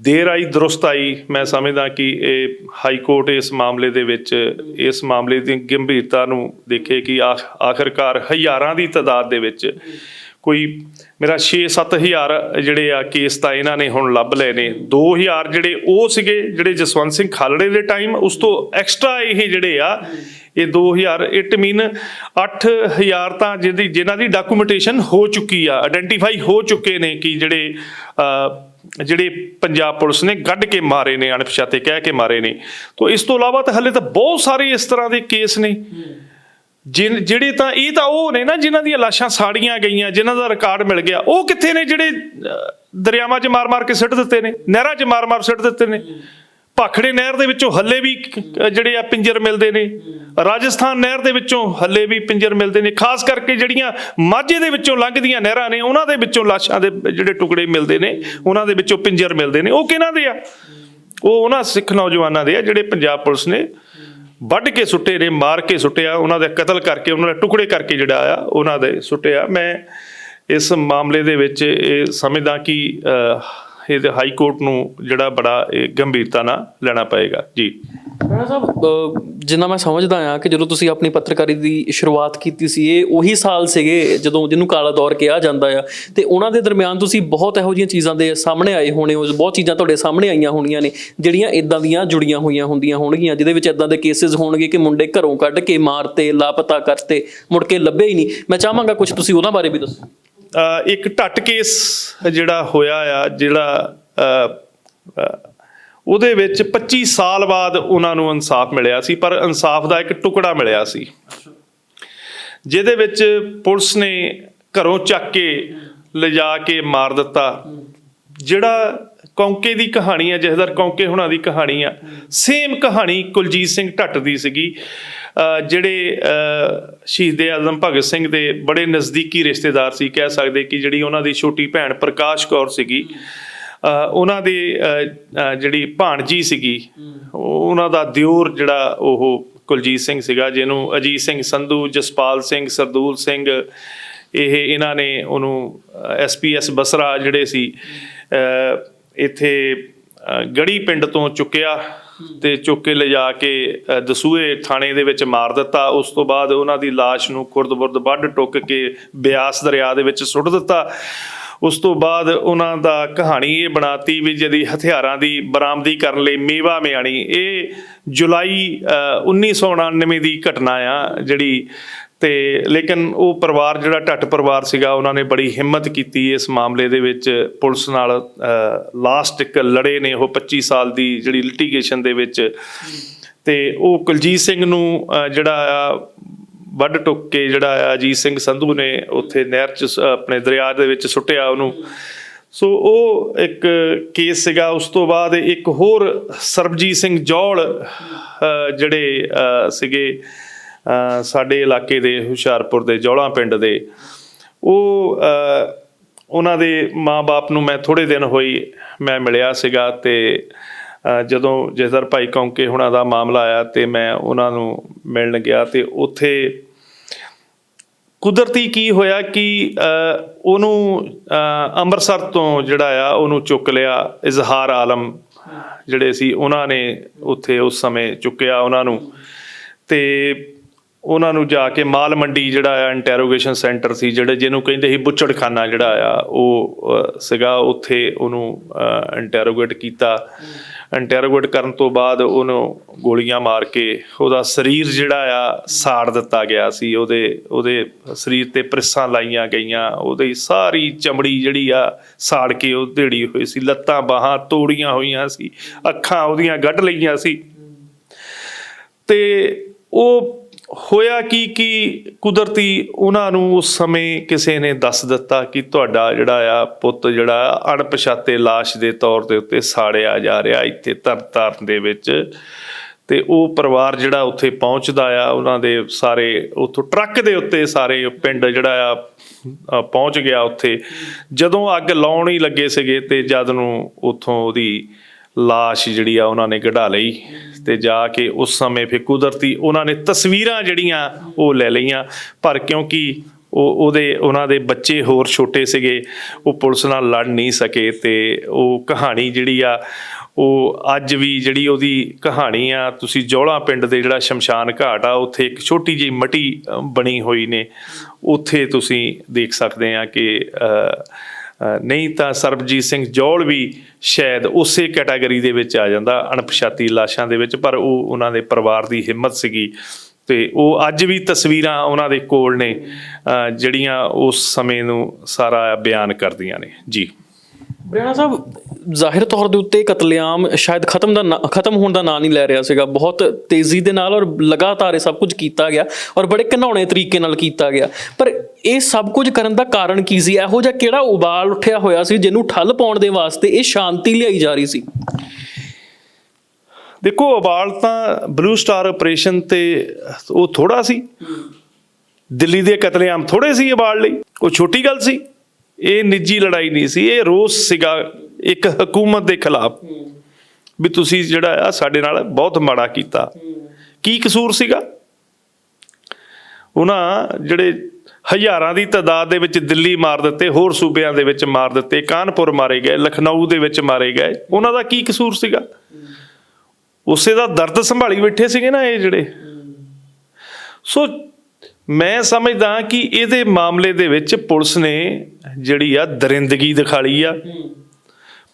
ਦੇਰ ਆਈ, ਦਰੁਸਤ ਆਈ। ਮੈਂ ਸਮਝਦਾ ਕਿ ਇਹ ਹਾਈ ਕੋਰਟ ਇਸ ਮਾਮਲੇ ਦੇ ਵਿੱਚ, ਇਸ ਮਾਮਲੇ ਦੀ ਗੰਭੀਰਤਾ ਨੂੰ ਦੇਖੇ ਕਿ ਆਖ- ਆਖਰਕਾਰ ਹਜ਼ਾਰਾਂ ਦੀ ਤਾਦਾਦ ਦੇ ਵਿੱਚ ਕੋਈ, ਮੇਰਾ 6-7 ਹਜ਼ਾਰ ਜਿਹੜੇ ਆ ਕੇਸ ਤਾਂ ਇਹਨਾਂ ਨੇ ਹੁਣ ਲੱਭ ਲਏ ਨੇ। 2000 ਜਿਹੜੇ ਉਹ ਸੀਗੇ, ਜਿਹੜੇ ਜਸਵੰਤ ਸਿੰਘ ਖਾਲੜੇ ਦੇ ਟਾਈਮ ਉਸ ਤੋਂ ਐਕਸਟਰਾ ਇਹ ਜਿਹੜੇ ਆ, ਇਹ 2000 ਇਟ ਮੀਨ 8000 ਤਾਂ ਜਿਹਦੀ ਜਿਨ੍ਹਾਂ ਦੀ ਡਾਕੂਮੈਂਟੇਸ਼ਨ ਹੋ ਚੁੱਕੀ ਆ ਆਇਡੈਂਟੀਫਾਈ ਹੋ ਚੁੱਕੇ ਨੇ ਕਿ ਜਿਹੜੇ ਜਿਹੜੇ ਪੰਜਾਬ ਪੁਲਿਸ ਨੇ ਗੱਡ ਕੇ ਮਾਰੇ ਨੇ ਅਣਪਛਾਤੇ ਕਹਿ ਕੇ ਮਾਰੇ ਨੇ। ਤੋਂ ਇਸ ਤੋਂ ਇਲਾਵਾ ਤਾਂ ਹਲੇ ਤਾਂ ਬਹੁਤ ਸਾਰੇ ਇਸ ਤਰ੍ਹਾਂ ਦੇ ਕੇਸ ਨੇ। ਜਿਨ ਜਿਹੜੇ ਤਾਂ ਇਹ ਤਾਂ ਉਹ ਨੇ ਨਾ ਜਿਨ੍ਹਾਂ ਦੀਆਂ ਲਾਸ਼ਾਂ ਸਾੜੀਆਂ ਗਈਆਂ ਜਿਨ੍ਹਾਂ ਦਾ ਰਿਕਾਰਡ ਮਿਲ ਗਿਆ ਉਹ ਕਿੱਥੇ ਨੇ ਜਿਹੜੇ ਅਹ, ਦਰਿਆਵਾਂ 'ਚ ਮਾਰ-ਮਾਰ ਕੇ ਸਿੱਟ ਦਿੱਤੇ ਨੇ ਨਹਿਰਾਂ 'ਚ ਮਾਰ-ਮਾਰ ਸਿੱਟ ਦਿੱਤੇ ਨੇ? ਭਾਖੜੇ ਨਹਿਰ ਦੇ ਵਿੱਚੋਂ ਹੱਲੇ ਵੀ ਜਿਹੜੇ ਆ ਪਿੰਜਰ ਮਿਲਦੇ ਨੇ। ਰਾਜਸਥਾਨ ਨਹਿਰ ਦੇ ਵਿੱਚੋਂ ਹੱਲੇ ਵੀ ਪਿੰਜਰ ਮਿਲਦੇ ਨੇ। ਖਾਸ ਕਰਕੇ ਜਿਹੜੀਆਂ ਮਾਝੇ ਦੇ ਵਿੱਚੋਂ ਲੰਘਦੀਆਂ ਨਹਿਰਾਂ ਨੇ, ਉਹਨਾਂ ਦੇ ਵਿੱਚੋਂ ਲਾਸ਼ਾਂ ਦੇ ਜਿਹੜੇ ਟੁਕੜੇ ਮਿਲਦੇ ਨੇ, ਉਹਨਾਂ ਦੇ ਵਿੱਚੋਂ ਪਿੰਜਰ ਮਿਲਦੇ ਨੇ। ਉਹ ਕਿਹਨਾਂ ਦੇ ਆ? ਉਹ ਉਹਨਾਂ ਸਿੱਖ ਨੌਜਵਾਨਾਂ ਦੇ ਆ, ਜਿਹੜੇ ਪੰਜਾਬ ਪੁਲਿਸ ਨੇ ਵੱਢ ਕੇ ਸੁੱਟੇ ਨੇ, ਮਾਰ ਕੇ ਸੁੱਟਿਆ। ਉਹਨਾਂ ਦਾ ਕਤਲ ਕਰਕੇ, ਉਹਨਾਂ ਦੇ ਟੁਕੜੇ ਕਰਕੇ ਜਿਹੜਾ ਆ, ਉਹਨਾਂ ਦੇ ਸੁੱਟਿਆ। ਮੈਂ ਇਸ ਮਾਮਲੇ ਦੇ ਵਿੱਚ ਇਹ ਸਮਝਦਾ ਕਿ ਇਹ ਹਾਈ ਕੋਰਟ ਨੂੰ ਜਿਹੜਾ ਬੜਾ ਇਹ ਗੰਭੀਰਤਾ ਨਾਲ ਲੈਣਾ ਪਏਗਾ। ਜੀ।
ਰਾਣਾ ਸਾਹਿਬ ਜਿੰਨਾ ਮੈਂ ਸਮਝਦਾ ਆ ਕਿ ਜਦੋਂ ਤੁਸੀਂ ਆਪਣੀ ਪੱਤਰਕਾਰੀ ਦੀ ਸ਼ੁਰੂਆਤ ਕੀਤੀ ਸੀ, ਇਹ ਉਹੀ ਸਾਲ ਸੀਗੇ ਜਦੋਂ ਜਿਹਨੂੰ ਕਾਲਾ ਦੌਰ ਕਿਹਾ ਜਾਂਦਾ ਆ। ਤੇ ਉਹਨਾਂ ਦੇ ਦਰਮਿਆਨ ਤੁਸੀਂ ਬਹੁਤ ਇਹੋ ਜਿਹੀਆਂ ਚੀਜ਼ਾਂ ਦੇ ਸਾਹਮਣੇ ਆਏ ਹੋਣੇ ਹੋ, ਬਹੁਤ ਚੀਜ਼ਾਂ ਤੁਹਾਡੇ ਸਾਹਮਣੇ ਆਈਆਂ ਹੋਣੀਆਂ ਨੇ, ਜਿਹੜੀਆਂ ਇਦਾਂ ਦੀਆਂ ਜੁੜੀਆਂ ਹੋਈਆਂ ਹੁੰਦੀਆਂ ਹੋਣਗੀਆਂ, ਜਿਹਦੇ ਵਿੱਚ ਇਦਾਂ ਦੇ ਕੇਸਿਸ ਹੋਣਗੇ ਕਿ ਮੁੰਡੇ ਘਰੋਂ ਕੱਢ ਕੇ ਮਾਰਤੇ, ਲਾਪਤਾ ਕਰਤੇ, ਮੁੜ ਕੇ ਲੱਭੇ ਹੀ ਨਹੀਂ। ਮੈਂ ਚਾਹਾਂਗਾ ਕੁਝ ਤੁਸੀਂ ਉਹਨਾਂ ਬਾਰੇ ਵੀ ਦੱਸੋ।
ਇੱਕ ਟੱਟ ਕੇਸ ਜਿਹੜਾ ਹੋਇਆ ਆ, ਜਿਹੜਾ ਉਹਦੇ ਵਿੱਚ 25 ਸਾਲ ਬਾਅਦ ਉਹਨਾਂ ਨੂੰ ਇਨਸਾਫ ਮਿਲਿਆ ਸੀ, ਪਰ ਇਨਸਾਫ ਦਾ ਇੱਕ ਟੁਕੜਾ ਮਿਲਿਆ ਸੀ। ਜਿਹਦੇ ਵਿੱਚ ਪੁਲਿਸ ਨੇ ਘਰੋਂ ਚੱਕ ਕੇ ਲਿਜਾ ਕੇ ਮਾਰ ਦਿੱਤਾ। ਜਿਹੜਾ ਕੌਂਕੇ ਦੀ ਕਹਾਣੀ ਹੈ ਜਹਦਰ ਕੌਂਕੇ ਹੁਣਾਂ ਦੀ ਕਹਾਣੀ ਆ, ਸੇਮ ਕਹਾਣੀ ਕੁਲਜੀਤ ਸਿੰਘ ਢੱਟ ਦੀ ਸੀਗੀ। ਜਿਹੜੇ, ਅਹ ਸ਼ਹੀਦ ਆਜ਼ਮ ਭਗਤ ਸਿੰਘ ਦੇ ਬੜੇ ਨਜ਼ਦੀਕੀ ਰਿਸ਼ਤੇਦਾਰ ਸੀ, ਕਹਿ ਸਕਦੇ ਕਿ ਜਿਹੜੀ ਉਹਨਾਂ ਦੀ ਛੋਟੀ ਭੈਣ ਪ੍ਰਕਾਸ਼ ਕੌਰ ਸੀਗੀ ਉਹਨਾਂ ਦੇ ਜਿਹੜੀ ਭਾਣਜੀ ਸੀਗੀ ਉਹਨਾਂ ਦਾ ਦਿਓਰ ਜਿਹੜਾ ਉਹ ਕੁਲਜੀਤ ਸਿੰਘ ਸੀਗਾ, ਜਿਹਨੂੰ ਅਜੀਤ ਸਿੰਘ ਸੰਧੂ, ਜਸਪਾਲ ਸਿੰਘ, ਸਰਦੂਲ ਸਿੰਘ, ਇਹ ਇਹਨਾਂ ਨੇ ਉਹਨੂੰ ਐਸਪੀਐਸ ਬਸਰਾ ਜਿਹੜੇ ਸੀ ਇੱਥੇ ਗੜੀ ਪਿੰਡ ਤੋਂ ਚੁੱਕਿਆ। ਤੇ ਚੁੱਕ ਕੇ ਲਿਜਾ ਕੇ ਅਹ, ਦਸੂਹੇ ਥਾਣੇ ਦੇ ਵਿੱਚ ਮਾਰ ਦਿੱਤਾ। ਉਸ ਤੋਂ ਬਾਅਦ ਉਹਨਾਂ ਦੀ ਲਾਸ਼ ਨੂੰ ਖੁਰਦ-ਬੁਰਦ ਵੱਢ ਟੁੱਕ ਕੇ ਬਿਆਸ ਦਰਿਆ ਦੇ ਵਿੱਚ ਸੁੱਟ ਦਿੱਤਾ। ਉਸ ਤੋਂ ਬਾਅਦ ਉਹਨਾਂ ਦਾ ਕਹਾਣੀ ਇਹ ਬਣਾਤੀ ਵੀ ਜਦੀ ਹਥਿਆਰਾਂ ਦੀ ਬਰਾਮਦੀ ਕਰਨ ਲਈ ਮੇਵਾ ਮਿਆਣੀ। ਇਹ ਜੁਲਾਈ ਅਹ, 1999 ਦੀ ਘਟਨਾ ਆ ਜਿਹੜੀ ਤੇ ਲੇਕਿਨ ਉਹ ਪਰਿਵਾਰ ਜਿਹੜਾ ਢੱਟ ਪਰਿਵਾਰ ਸੀਗਾ, ਉਹਨਾਂ ਨੇ ਬੜੀ ਹਿੰਮਤ ਕੀਤੀ ਇਸ ਮਾਮਲੇ ਦੇ ਵਿੱਚ। ਪੁਲਿਸ ਨਾਲ ਲਾਸਟ ਇੱਕ ਲੜੇ ਨੇ ਉਹ 25 ਸਾਲ ਦੀ ਜਿਹੜੀ ਲਿਟੀਗੇਸ਼ਨ ਦੇ ਵਿੱਚ। ਤੇ ਉਹ ਕੁਲਜੀਤ ਸਿੰਘ ਨੂੰ ਜਿਹੜਾ ਆ, ਵੱਢ ਟੁੱਕ ਕੇ ਜਿਹੜਾ ਆ, ਅਜੀਤ ਸਿੰਘ ਸੰਧੂ ਨੇ ਉੱਥੇ ਨਹਿਰ ਚ ਸ- ਆਪਣੇ ਦਰਿਆ ਦੇ ਵਿੱਚ ਸੁੱਟਿਆ ਉਹਨੂੰ। ਸੋ ਉਹ ਇੱਕ ਕੇਸ ਸੀਗਾ, ਉਸ ਤੋਂ ਬਾਅਦ ਇੱਕ ਹੋਰ ਸਰਬਜੀਤ ਸਿੰਘ ਜੌਲ ਜਿਹੜੇ ਸੀਗੇ ਸਾਡੇ ਇਲਾਕੇ ਦੇ ਹੁਸ਼ਿਆਰਪੁਰ ਦੇ ਜੌਲਾ ਪਿੰਡ ਦੇ ਉਹ ਉਹਨਾਂ ਦੇ ਮਾਂ-ਬਾਪ ਨੂੰ ਮੈਂ ਥੋੜੇ ਦਿਨ ਹੋਈ ਮੈਂ ਮਿਲਿਆ ਸੀਗਾ ਤੇ ਅਹ, ਜਦੋਂ ਜਸਦਰ ਭਾਈ ਕੌਂਕੇ ਹੁਣਾਂ ਦਾ ਮਾਮਲਾ ਆਇਆ ਤੇ ਮੈਂ ਉਹਨਾਂ ਨੂੰ ਮਿਲਣ ਗਿਆ ਤੇ ਉੱਥੇ ਕੁਦਰਤੀ ਕੀ ਹੋਇਆ ਕਿ ਉਹਨੂੰ ਅੰਮ੍ਰਿਤਸਰ ਤੋਂ ਜਿਹੜਾ ਆ ਉਹਨੂੰ ਚੁੱਕ ਲਿਆ ਇਜ਼ਹਾਰ ਆਲਮ ਜਿਹੜੇ ਸੀ ਉਹਨਾਂ ਨੇ ਉੱਥੇ ਉਸ ਸਮੇਂ ਚੁੱਕਿਆ ਉਹਨਾਂ ਨੂੰ ਤੇ ਉਹਨਾਂ ਨੂੰ ਜਾ ਕੇ ਮਾਲ ਮੰਡੀ ਜਿਹੜਾ ਆ ਇੰਟਰੋਗੇਸ਼ਨ ਸੈਂਟਰ ਸੀ ਜਿਹੜੇ ਜਿਹਨੂੰ ਕਹਿੰਦੇ ਸੀ ਬੁੱਚੜਖਾਨਾ ਜਿਹੜਾ ਆ ਉਹ ਅਹ, ਸੀਗਾ ਉੱਥੇ ਉਹਨੂੰ ਇੰਟਰੋਗੇਟ ਕੀਤਾ। ਇੰਟਰੋਗੇਟ ਕਰਨ ਤੋਂ ਬਾਅਦ ਉਹਨੂੰ ਗੋਲੀਆਂ ਮਾਰ ਕੇ ਉਹਦਾ ਸਰੀਰ ਜਿਹੜਾ ਆ ਸਾੜ ਦਿੱਤਾ ਗਿਆ ਸੀ। ਉਹਦੇ ਉਹਦੇ ਸਰੀਰ ਤੇ ਪ੍ਰਿਸਾਂ ਲਾਈਆਂ ਗਈਆਂ। ਉਹਦੀ ਸਾਰੀ ਚਮੜੀ ਜਿਹੜੀ ਆ ਸਾੜ ਕੇ ਉਹ ਢੇੜੀ ਹੋਈ ਸੀ। ਲੱਤਾਂ ਬਾਹਾਂ ਤੋੜੀਆਂ ਹੋਈਆਂ ਸੀ। ਅੱਖਾਂ ਉਹਦੀਆਂ ਗੱਡ ਲਈਆਂ ਸੀ। ਤੇ ਉਹ ਹੋਇਆ ਕੀ, ਕਿ ਕੁਦਰਤੀ ਉਹਨਾਂ ਨੂੰ ਉਸ ਸਮੇਂ ਕਿਸੇ ਨੇ ਦੱਸ ਦਿੱਤਾ ਕਿ ਤੁਹਾਡਾ ਜਿਹੜਾ ਆ ਪੁੱਤ ਜਿਹੜਾ ਅਣਪਛਾਤੇ ਲਾਸ਼ ਦੇ ਤੌਰ ਦੇ ਉੱਤੇ ਸਾੜਿਆ ਜਾ ਰਿਹਾ ਇੱਥੇ ਤਰਤਾਰਨ ਦੇ ਵਿੱਚ ਤੇ ਉਹ ਪਰਿਵਾਰ ਜਿਹੜਾ ਉੱਥੇ ਪਹੁੰਚਦਾ ਆ, ਉਹਨਾਂ ਦੇ ਸਾਰੇ ਉੱਥੋਂ ਟਰੱਕ ਦੇ ਉੱਤੇ ਸਾਰੇ ਪਿੰਡ ਜਿਹੜਾ ਆ ਪਹੁੰਚ ਗਿਆ ਉੱਥੇ। ਜਦੋਂ ਅੱਗ ਲਾਉਣ ਹੀ ਲੱਗੇ ਸੀਗੇ ਤੇ ਜਦ ਨੂੰ ਉੱਥੋਂ ਉਹਦੀ ਲਾਸ਼ ਜਿਹੜੀ ਆ ਉਹਨਾਂ ਨੇ ਕਢਾ ਲਈ ਤੇ ਜਾ ਕੇ ਉਸ ਸਮੇਂ ਫਿਰ ਕੁਦਰਤੀ ਉਹਨਾਂ ਨੇ ਤਸਵੀਰਾਂ ਜਿਹੜੀਆਂ ਉਹ ਲੈ ਲਈਆਂ। ਪਰ ਕਿਉਂਕਿ ਉਹ ਉਹਦੇ ਉਹਨਾਂ ਦੇ ਬੱਚੇ ਹੋਰ ਛੋਟੇ ਸੀਗੇ, ਉਹ ਪੁਲਿਸ ਨਾਲ ਲੜ ਨਹੀਂ ਸਕੇ ਤੇ ਉਹ ਕਹਾਣੀ ਜਿਹੜੀ ਆ, ਉਹ ਅੱਜ ਵੀ ਜਿਹੜੀ ਉਹਦੀ ਕਹਾਣੀ ਆ, ਤੁਸੀਂ ਜੌਲਾ ਪਿੰਡ ਦੇ ਜਿਹੜਾ ਸ਼ਮਸ਼ਾਨ ਘਾਟ ਆ, ਉੱਥੇ ਇੱਕ ਛੋਟੀ ਜਿਹੀ ਮਟੀ ਬਣੀ ਹੋਈ ਨੇ। ਉੱਥੇ ਤੁਸੀਂ ਦੇਖ ਸਕਦੇ ਆ ਕਿ ਨਹੀਂ ਤਾਂ ਸਰਬਜੀਤ ਸਿੰਘ ਜੋਲ ਵੀ ਸ਼ਾਇਦ ਉਸੇ ਕੈਟਾਗਰੀ ਦੇ ਵਿੱਚ ਆ ਜਾਂਦਾ, ਅਣਪਛਾਤੀ ਲਾਸ਼ਾਂ ਦੇ ਵਿੱਚ, ਪਰ ਉਹ ਉਹਨਾਂ ਦੇ ਪਰਿਵਾਰ ਦੀ ਹਿੰਮਤ ਸੀਗੀ। ਤੇ ਉਹ ਅੱਜ ਵੀ ਤਸਵੀਰਾਂ ਉਹਨਾਂ ਦੇ ਕੋਲ ਨੇ ਜਿਹੜੀਆਂ ਉਸ ਸਮੇਂ ਨੂੰ ਸਾਰਾ ਬਿਆਨ ਕਰਦੀਆਂ ਨੇ। ਜੀ।
ਬਰਿਆਣਾ ਸਾਹਿਬ, ਜ਼ਾਹਿਰ ਤੌਰ ਦੇ ਉੱਤੇ ਕਤਲੇਆਮ ਸ਼ਾਇਦ ਖਤਮ ਦਾ ਨਾ- ਖਤਮ ਹੋਣ ਦਾ ਨਾਂ ਨਹੀਂ ਲੈ ਰਿਹਾ ਸੀਗਾ। ਬਹੁਤ ਤੇਜ਼ੀ ਦੇ ਨਾਲ ਔਰ ਲਗਾਤਾਰ ਇਹ ਸਭ ਕੁਝ ਕੀਤਾ ਗਿਆ ਔਰ ਬੜੇ ਘਿਨਾਉਣੇ ਤਰੀਕੇ ਨਾਲ ਕੀਤਾ ਗਿਆ। ਪਰ ਇਹ ਸਭ ਕੁਝ ਕਰਨ ਦਾ ਕਾਰਨ ਕੀ ਸੀ? ਇਹੋ ਜਿਹਾ ਕਿਹੜਾ ਉਬਾਲ ਉੱਠਿਆ ਹੋਇਆ ਸੀ ਜਿਹਨੂੰ ਠੱਲ ਪਾਉਣ ਦੇ ਵਾਸਤੇ ਇਹ ਸ਼ਾਂਤੀ ਲਿਆਈ ਜਾ ਰਹੀ ਸੀ?
ਦੇਖੋ, ਉਬਾਲ ਤਾਂ ਬਲੂ ਸਟਾਰ ਆਪਰੇਸ਼ਨ ਤੇ ਉਹ ਥੋੜਾ ਸੀ। ਦਿੱਲੀ ਦੇ ਕਤਲੇਆਮ ਥੋੜੇ ਸੀ ਉਬਾਲ ਲਈ। ਉਹ ਛੋਟੀ ਗੱਲ ਸੀ। ਇਹ ਨਿੱਜੀ ਲੜਾਈ ਨਹੀਂ ਸੀ। ਇਹ ਰੋਸ ਸੀਗਾ ਇੱਕ ਹਕੂਮਤ ਦੇ ਖਿਲਾਫ। ਵੀ ਤੁਸੀਂ ਜਿਹੜਾ ਆ ਸਾਡੇ ਨਾਲ ਬਹੁਤ ਮਾੜਾ ਕੀਤਾ। ਕੀ ਕਸੂਰ ਸੀਗਾ? ਉਹਨਾਂ ਜਿਹੜੇ ਹਜ਼ਾਰਾਂ ਦੀ ਤਾਦਾਦ ਦੇ ਵਿੱਚ ਦਿੱਲੀ ਮਾਰ ਦਿੱਤੇ, ਹੋਰ ਸੂਬਿਆਂ ਦੇ ਵਿੱਚ ਮਾਰ ਦਿੱਤੇ, ਕਾਨਪੁਰ ਮਾਰੇ ਗਏ, ਲਖਨਊ ਦੇ ਵਿੱਚ ਮਾਰੇ ਗਏ। ਉਹਨਾਂ ਦਾ ਕੀ ਕਸੂਰ ਸੀਗਾ? ਉਸੇ ਦਾ ਦਰਦ ਸੰਭਾਲੀ ਬੈਠੇ ਸੀਗੇ ਨਾ ਇਹ ਜਿਹੜੇ। ਸੋ ਮੈਂ ਸਮਝਦਾ ਕਿ ਇਹਦੇ ਮਾਮਲੇ ਦੇ ਵਿੱਚ ਪੁਲਿਸ ਨੇ ਜਿਹੜੀ ਆ ਦਰਿੰਦਗੀ ਦਿਖਾਲੀ ਆ।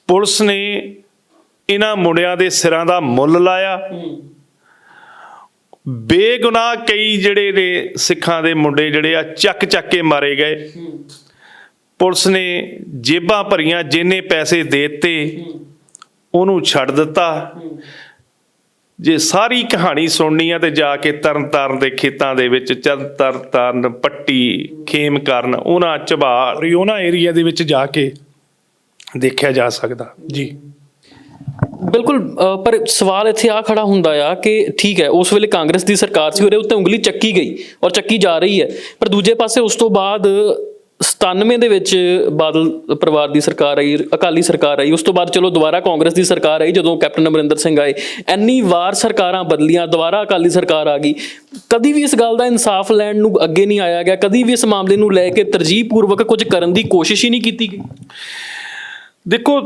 ਪੁਲਿਸ ਨੇ ਇਹਨਾਂ ਮੁੰਡਿਆਂ ਦੇ ਸਿਰਾਂ ਦਾ ਮੁੱਲ ਲਾਇਆ। ਬੇਗੁਨਾਹ ਕਈ ਜਿਹੜੇ ਨੇ ਸਿੱਖਾਂ ਦੇ ਮੁੰਡੇ ਜਿਹੜੇ ਆ, ਚੱਕ ਚੱਕ ਕੇ ਮਾਰੇ ਗਏ। ਪੁਲਿਸ ਨੇ ਜੇਬਾਂ ਭਰੀਆਂ, ਜਿੰਨੇ ਪੈਸੇ ਦੇਤੇ, ਉਹਨੂੰ ਛੱਡ ਦਿੱਤਾ। ਜੇ ਸਾਰੀ ਕਹਾਣੀ ਸੁਣਨੀ ਆ ਤੇ ਜਾ ਕੇ ਤਰਨਤਾਰਨ ਦੇ ਖੇਤਾਂ ਦੇ ਵਿੱਚ ਚਰਨ ਤਰਨਤਾਰਨ, ਪੱਟੀ, ਖੇਮ ਕਰਨ, ਉਹਨਾਂ ਝਬਾਲ ਉਹਨਾਂ ਏਰੀਆ ਦੇ ਵਿੱਚ ਜਾ ਕੇ ਦੇਖਿਆ ਜਾ ਸਕਦਾ। ਜੀ।
ਬਿਲਕੁਲ ਪਰ ਸਵਾਲ ਇੱਥੇ ਆ ਖੜਾ ਹੁੰਦਾ ਆ ਕਿ ਠੀਕ ਹੈ, ਉਸ ਵੇਲੇ ਕਾਂਗਰਸ ਦੀ ਸਰਕਾਰ ਸੀ, ਉਹਦੇ ਉੱਤੇ ਉਂਗਲੀ ਚੱਕੀ ਗਈ ਔਰ ਚੱਕੀ ਜਾ ਰਹੀ ਹੈ। ਪਰ ਦੂਜੇ ਪਾਸੇ ਉਸ ਤੋਂ ਬਾਅਦ 97 ਦੇ ਵਿੱਚ ਬਾਦਲ ਪਰਿਵਾਰ ਦੀ ਸਰਕਾਰ ਆਈ, ਅਕਾਲੀ ਸਰਕਾਰ ਆਈ, ਉਸ ਤੋਂ ਬਾਅਦ ਚਲੋ ਦੁਬਾਰਾ ਕਾਂਗਰਸ ਦੀ ਸਰਕਾਰ ਆਈ, ਜਦੋਂ ਕੈਪਟਨ ਅਮਰਿੰਦਰ ਸਿੰਘ ਆਏ। ਇੰਨੀ ਵਾਰ ਸਰਕਾਰਾਂ ਬਦਲੀਆਂ, ਦੁਬਾਰਾ ਅਕਾਲੀ ਸਰਕਾਰ ਆ ਗਈ। ਕਦੀ ਵੀ ਇਸ ਗੱਲ ਦਾ ਇਨਸਾਫ ਲੈਣ ਨੂੰ ਅੱਗੇ ਨਹੀਂ ਆਇਆ ਗਿਆ, ਕਦੀ ਵੀ ਇਸ ਮਾਮਲੇ ਨੂੰ ਲੈ ਕੇ ਤਰਜੀਹ ਪੂਰਵਕ ਕੁਝ ਕਰਨ ਦੀ ਕੋਸ਼ਿਸ਼ ਹੀ ਨਹੀਂ ਕੀਤੀ ਗਈ।
ਦੇਖੋ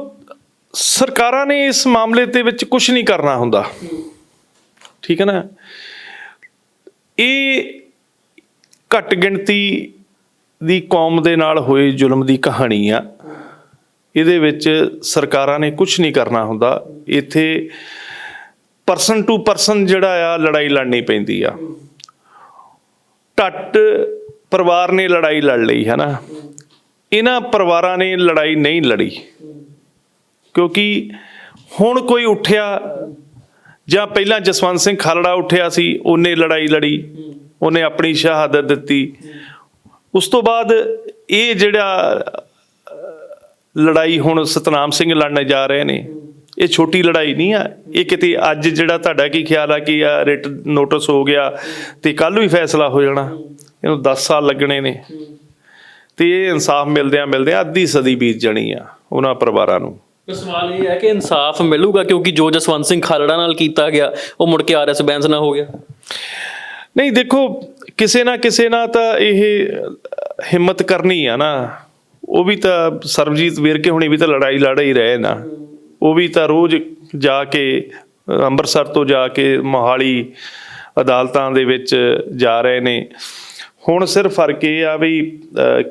ਸਰਕਾਰਾਂ ਨੇ ਇਸ ਮਾਮਲੇ ਦੇ ਵਿੱਚ ਕੁਝ ਨਹੀਂ ਕਰਨਾ ਹੁੰਦਾ। ਠੀਕ ਹੈ ਨਾ? ਇਹ ਘੱਟ ਗਿਣਤੀ ਦੀ ਕੌਮ ਦੇ ਨਾਲ ਹੋਏ ਜ਼ੁਲਮ ਦੀ ਕਹਾਣੀ ਆ। ਇਹਦੇ ਵਿੱਚ ਸਰਕਾਰਾਂ ਨੇ ਕੁਝ ਨਹੀਂ ਕਰਨਾ ਹੁੰਦਾ। ਇੱਥੇ ਪਰਸਨ ਟੂ ਪਰਸਨ ਜਿਹੜਾ ਆ, ਲੜਾਈ ਲੜਨੀ ਪੈਂਦੀ ਆ। ਟੱਟ ਪਰਿਵਾਰ ਨੇ ਲੜਾਈ ਲੜ ਲਈ ਹੈ ਨਾ। ਇਹਨਾਂ ਪਰਿਵਾਰਾਂ ਨੇ ਲੜਾਈ ਨਹੀਂ ਲੜੀ। ਕਿਉਂਕਿ ਹੁਣ ਕੋਈ ਉੱਠਿਆ ਜਾਂ ਪਹਿਲਾਂ ਜਸਵੰਤ ਸਿੰਘ ਖਾਲੜਾ ਉੱਠਿਆ ਸੀ, ਉਹਨੇ ਲੜਾਈ ਲੜੀ, ਉਹਨੇ ਆਪਣੀ ਸ਼ਹਾਦਤ ਦਿੱਤੀ। ਉਸ ਤੋਂ ਬਾਅਦ ਇਹ ਜਿਹੜਾ ਲੜਾਈ ਹੁਣ ਸਤਨਾਮ ਸਿੰਘ ਲੜਨ ਜਾ ਰਹੇ ਨੇ, ਇਹ ਛੋਟੀ ਲੜਾਈ ਨਹੀਂ ਆ, ਇਹ ਕਿਤੇ ਅੱਜ ਜਿਹੜਾ ਤੁਹਾਡਾ ਕੀ ਖਿਆਲ ਆ ਕਿ ਆ ਰਿਟ ਨੋਟਿਸ ਹੋ ਗਿਆ ਤੇ ਕੱਲ ਨੂੰ ਹੀ ਫੈਸਲਾ ਹੋ ਜਾਣਾ, ਇਹਨੂੰ 10 ਸਾਲ ਲੱਗਣੇ ਨੇ। ਤੇ ਇਹ ਇਨਸਾਫ ਮਿਲਦਿਆਂ ਮਿਲਦਿਆਂ ਅੱਧੀ ਸਦੀ ਬੀਤ ਜਾਣੀ ਆ ਉਹਨਾਂ ਪਰਿਵਾਰਾਂ ਨੂੰ।
ਪਰ ਸਵਾਲ ਇਹ ਹੈ ਕਿ ਇਨਸਾਫ ਮਿਲੂਗਾ ਕਿਉਂਕਿ ਜੋ ਜਸਵੰਤ ਸਿੰਘ ਖਾਲੜਾ ਨਾਲ ਕੀਤਾ ਗਿਆ ਉਹ ਮੁੜ ਕੇ ਆਰਐਸ ਬੈਂਸ ਨਾਲ ਹੋ ਗਿਆ?
ਨਹੀਂ ਦੇਖੋ ਕਿਸੇ ਨਾ ਕਿਸੇ ਨਾਲ ਤਾਂ ਇਹ ਹਿੰਮਤ ਕਰਨੀ ਆ ਨਾ। ਉਹ ਵੀ ਤਾਂ ਸਰਬਜੀਤ ਵੇਰਕੇ ਹੁਣੀ ਵੀ ਤਾਂ ਲੜਾਈ ਲੜ ਹੀ ਰਹੇ ਨਾ। ਉਹ ਵੀ ਤਾਂ ਰੋਜ਼ ਜਾ ਕੇ ਅੰਮ੍ਰਿਤਸਰ ਤੋਂ ਜਾ ਕੇ ਮੋਹਾਲੀ ਅਦਾਲਤਾਂ ਦੇ ਵਿੱਚ ਜਾ ਰਹੇ ਨੇ। ਹੁਣ ਸਿਰਫ ਫ਼ਰਕ ਇਹ ਆ ਵੀ ਅ,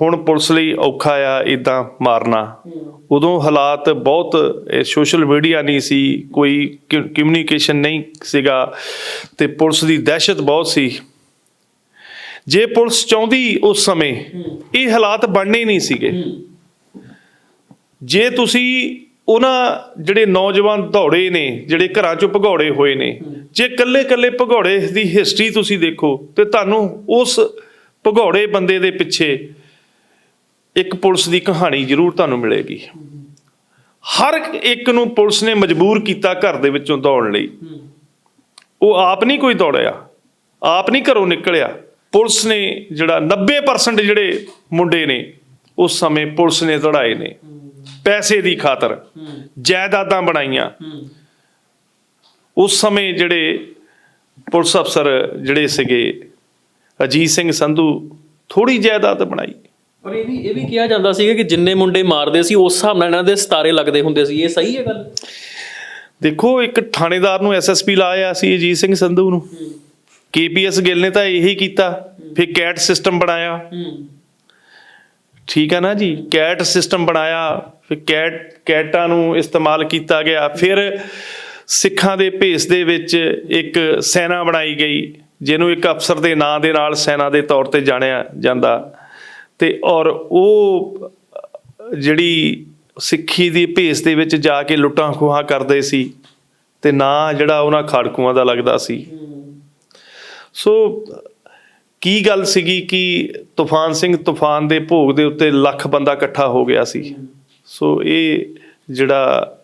ਹੁਣ ਪੁਲਿਸ ਲਈ ਔਖਾ ਆ ਇਦਾਂ ਮਾਰਨਾ। ਉਦੋਂ ਹਾਲਾਤ ਬਹੁਤ ਸੋਸ਼ਲ ਮੀਡੀਆ ਨਹੀਂ ਸੀ, ਕੋਈ ਕਮਿਊਨੀਕੇਸ਼ਨ ਨਹੀਂ ਸੀਗਾ ਤੇ ਪੁਲਿਸ ਦੀ ਦਹਿਸ਼ਤ ਬਹੁਤ ਸੀ। ਜੇ ਪੁਲਿਸ ਚਾਹੁੰਦੀ ਉਸ ਸਮੇਂ, ਇਹ ਹਾਲਾਤ ਬਣਨੇ ਨਹੀਂ ਸੀਗੇ। ਜੇ ਤੁਸੀਂ ਉਹਨਾਂ ਜਿਹੜੇ ਨੌਜਵਾਨ ਦੌੜੇ ਨੇ, ਜਿਹੜੇ ਘਰਾਂ ਚੋਂ ਭਗੌੜੇ ਹੋਏ ਨੇ, ਜੇ ਕੱਲੇ-ਕੱਲੇ ਭਗੌੜੇ ਦੀ ਹਿਸਟਰੀ ਤੁਸੀਂ ਦੇਖੋ, ਤੇ ਤੁਹਾਨੂੰ ਉਸ ਭਗੌੜੇ ਬੰਦੇ ਦੇ ਪਿੱਛੇ ਇੱਕ ਪੁਲਿਸ ਦੀ ਕਹਾਣੀ ਜ਼ਰੂਰ ਤੁਹਾਨੂੰ ਮਿਲੇਗੀ। ਹਰ ਇੱਕ ਨੂੰ ਪੁਲਿਸ ਨੇ ਮਜਬੂਰ ਕੀਤਾ ਘਰ ਦੇ ਵਿੱਚੋਂ ਦੌੜਨ ਲਈ। ਉਹ ਆਪ ਨਹੀਂ ਕੋਈ ਦੌੜਿਆ, ਆਪ ਨਹੀਂ ਘਰੋਂ ਨਿਕਲਿਆ। ਪੁਲਿਸ ਨੇ ਜਿਹੜਾ 90% ਜਿਹੜੇ ਮੁੰਡੇ ਨੇ, ਉਸ ਸਮੇਂ ਪੁਲਿਸ ਨੇ ਦੌੜਾਏ ਨੇ। ਪੈਸੇ ਦੀ ਖਾਤਰ, ਜਾਇਦਾਦਾਂ ਬਣਾਈਆਂ। ਉਸ ਸਮੇਂ ਜਿਹੜੇ ਪੁਲਿਸ ਅਫਸਰ ਜਿਹੜੇ ਸੀਗੇ, ਅਜੀਤ ਸਿੰਘ ਸੰਧੂ ਥੋੜੀ ਜਾਇਦਾਦ ਬਣਾਈ।
ਔਰ ਇਹ ਵੀ ਇਹ ਵੀ ਕਿਹਾ ਜਾਂਦਾ ਸੀਗਾ ਕਿ ਜਿੰਨੇ ਮੁੰਡੇ ਮਾਰਦੇ ਸੀ ਉਸ ਹਿਸਾਬ ਨਾਲ ਇਹਨਾਂ ਦੇ ਸਤਾਰੇ ਲੱਗਦੇ ਹੁੰਦੇ ਸੀ। ਇਹ ਸਹੀ ਹੈ ਗੱਲ?
ਦੇਖੋ ਇੱਕ ਥਾਣੇਦਾਰ ਨੂੰ ਐਸਐਸਪੀ ਲਾਇਆ ਸੀ ਅਜੀਤ ਸਿੰਘ ਸੰਧੂ ਨੂੰ। ਕੇਪੀਐਸ ਗਿੱਲ ਨੇ ਤਾਂ ਇਹੀ ਕੀਤਾ। ਫਿਰ ਕੈਟ ਸਿਸਟਮ ਬਣਾਇਆ। ਠੀਕ ਹੈ ਨਾ ਜੀ? ਕੈਟ ਸਿਸਟਮ ਬਣਾਇਆ। ਫਿਰ ਕੈਟ ਕੈਟਾਂ ਨੂੰ ਇਸਤੇਮਾਲ ਕੀਤਾ ਗਿਆ। ਫਿਰ ਸਿੱਖਾਂ ਦੇ ਭੇਸ ਦੇ ਵਿੱਚ ਇੱਕ ਸੈਨਾ ਬਣਾਈ ਗਈ ਜਿਹਨੂੰ ਇੱਕ ਅਫਸਰ ਦੇ ਨਾਂ ਦੇ ਨਾਲ ਸੈਨਾ ਦੇ ਤੌਰ ਤੇ ਜਾਣਿਆ ਜਾਂਦਾ। ਤੇ ਔਰ ਉਹ, ਜਿਹੜੀ ਸਿੱਖੀ ਦੀ ਭੇਸ ਦੇ ਵਿੱਚ ਜਾ ਕੇ ਲੁੱਟਾਂ ਖੋਹਾਂ ਕਰਦੇ ਸੀ ਤੇ ਨਾ ਜਿਹੜਾ ਉਹਨਾਂ ਖਾੜਕੂਆਂ ਦਾ ਲੱਗਦਾ ਸੀ। ਸੋ ਕੀ ਗੱਲ ਸੀਗੀ ਕਿ ਤੂਫਾਨ ਸਿੰਘ ਤੂਫਾਨ ਦੇ ਭੋਗ ਦੇ ਉੱਤੇ ਲੱਖ ਬੰਦਾ ਇਕੱਠਾ ਹੋ ਗਿਆ ਸੀ? ਸੋ ਇਹ ਜਿਹੜਾ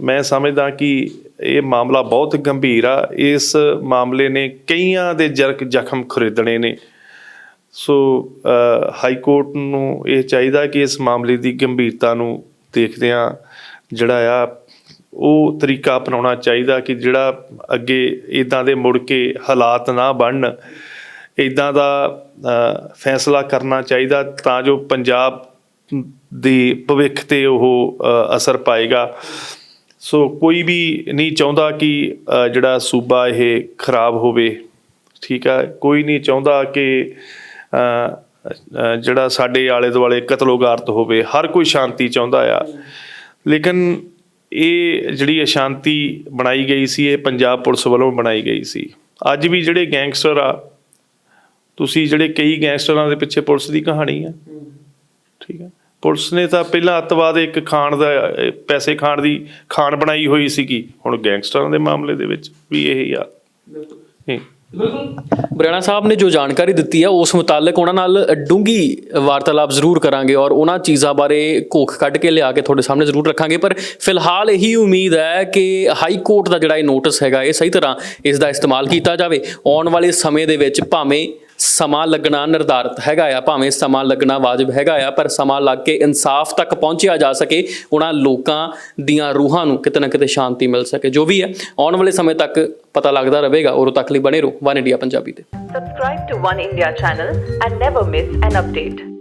ਮੈਂ ਸਮਝਦਾ ਕਿ ਇਹ ਮਾਮਲਾ ਬਹੁਤ ਗੰਭੀਰ ਆ। ਇਸ ਮਾਮਲੇ ਨੇ ਕਈਆਂ ਦੇ ਜਰਕ ਜ਼ਖਮ ਖਰੀਦਣੇ ਨੇ। ਸੋ ਹਾਈ ਕੋਰਟ ਨੂੰ ਇਹ ਚਾਹੀਦਾ ਕਿ ਇਸ ਮਾਮਲੇ ਦੀ ਗੰਭੀਰਤਾ ਨੂੰ ਦੇਖਦਿਆਂ ਜਿਹੜਾ ਆ, ਉਹ ਤਰੀਕਾ ਅਪਣਾਉਣਾ ਚਾਹੀਦਾ ਕਿ ਜਿਹੜਾ ਅੱਗੇ ਇਦਾਂ ਦੇ ਮੁੜ ਕੇ ਹਾਲਾਤ ਨਾ ਬਣਨ। ਇਦਾਂ ਦਾ ਫੈਸਲਾ ਕਰਨਾ ਚਾਹੀਦਾ ਤਾਂ ਜੋ ਪੰਜਾਬ ਦੀ ਭਵਿੱਖ ਤੇ ਉਹ ਅਸਰ ਪਾਏਗਾ। ਸੋ, ਕੋਈ ਵੀ ਨਹੀਂ ਚਾਹੁੰਦਾ ਕਿ ਜਿਹੜਾ ਸੂਬਾ ਇਹ ਖਰਾਬ ਹੋਵੇ। ਠੀਕ ਹੈ ਕੋਈ ਨਹੀਂ ਚਾਹੁੰਦਾ ਕਿ ਜਿਹੜਾ ਸਾਡੇ ਆਲੇ ਦੁਆਲੇ ਕਤਲੋਗਾਰਤ ਹੋਵੇ ਹਰ ਕੋਈ ਸ਼ਾਂਤੀ ਚਾਹੁੰਦਾ ਆ। ਲੇਕਿਨ ਇਹ ਜਿਹੜੀ ਅਸ਼ਾਂਤੀ ਬਣਾਈ ਗਈ ਸੀ ਇਹ ਪੰਜਾਬ ਪੁਲਿਸ ਵੱਲੋਂ ਬਣਾਈ ਗਈ ਸੀ। ਅੱਜ ਵੀ ਜਿਹੜੇ ਗੈਂਗਸਟਰ ਆ ਤੁਸੀਂ ਜਿਹੜੇ ਕਈ ਗੈਂਗਸਟਰਾਂ ਦੇ ਪਿੱਛੇ ਪੁਲਿਸ ਦੀ ਕਹਾਣੀ ਆ। ਠੀਕ ਹੈ ਪੁਲਿਸ ਨੇ ਤਾਂ ਪਹਿਲਾਂ ਅੱਤਵਾਦ ਇੱਕ ਖਾਣ ਦਾ ਪੈਸੇ ਖਾਣ ਦੀ ਖਾਣ ਬਣਾਈ ਹੋਈ ਸੀਗੀ ਹੁਣ ਗੈਂਗਸਟਰਾਂ ਦੇ ਮਾਮਲੇ ਦੇ ਵਿੱਚ ਵੀ ਇਹੀ ਆ। ਇਹ
ਬਰਿਆਣਾ ਸਾਹਿਬ ਨੇ ਜੋ ਜਾਣਕਾਰੀ ਦਿੱਤੀ ਹੈ, ਉਸ ਮੁਤਾਲਕ ਉਹਨਾਂ ਨਾਲ ਡੂੰਗੀ ਵਾਰਤਾਲਾਪ ਜ਼ਰੂਰ ਕਰਾਂਗੇ ਔਰ ਉਹਨਾਂ ਚੀਜ਼ਾਂ ਬਾਰੇ ਘੋਖ ਕੱਢ ਕੇ ਲਿਆ ਕੇ ਤੁਹਾਡੇ ਸਾਹਮਣੇ ਜ਼ਰੂਰ ਰੱਖਾਂਗੇ। ਪਰ ਫਿਲਹਾਲ ਇਹੀ ਉਮੀਦ ਹੈ ਕਿ ਹਾਈ ਕੋਰਟ ਦਾ ਜਿਹੜਾ ਇਹ ਨੋਟਿਸ ਹੈਗਾ, ਇਹ ਸਹੀ ਤਰ੍ਹਾਂ ਇਸ ਦਾ ਇਸਤੇਮਾਲ ਕੀਤਾ ਜਾਵੇ। ਆਉਣ ਵਾਲੇ ਸਮੇਂ ਦੇ ਵਿੱਚ ਭਾਵੇਂ ਸਮਾਂ ਲੱਗਣਾ ਨਿਰਧਾਰਤ ਹੈਗਾ ਆ, ਭਾਵੇਂ ਸਮਾਂ ਲੱਗਣਾ ਵਾਜਬ ਹੈਗਾ ਆ, ਪਰ ਸਮਾਂ ਲੱਗ ਕੇ ਇਨਸਾਫ ਤੱਕ ਪਹੁੰਚਿਆ ਜਾ ਸਕੇ, ਉਹਨਾਂ ਲੋਕਾਂ ਦੀਆਂ ਰੂਹਾਂ ਨੂੰ ਕਿਤੇ ਨਾ ਕਿਤੇ ਸ਼ਾਂਤੀ ਮਿਲ ਸਕੇ। ਜੋ ਵੀ ਹੈ, ਆਉਣ ਵਾਲੇ ਸਮੇਂ ਤੱਕ ਪਤਾ ਲੱਗਦਾ ਰਹੇਗਾ। ਉਦੋਂ ਤੱਕ ਲਈ ਬਣੇ ਰਹੋ, ਵਨ ਇੰਡੀਆ ਪੰਜਾਬੀ ਤੇ।
Subscribe to One India channel and never miss an update.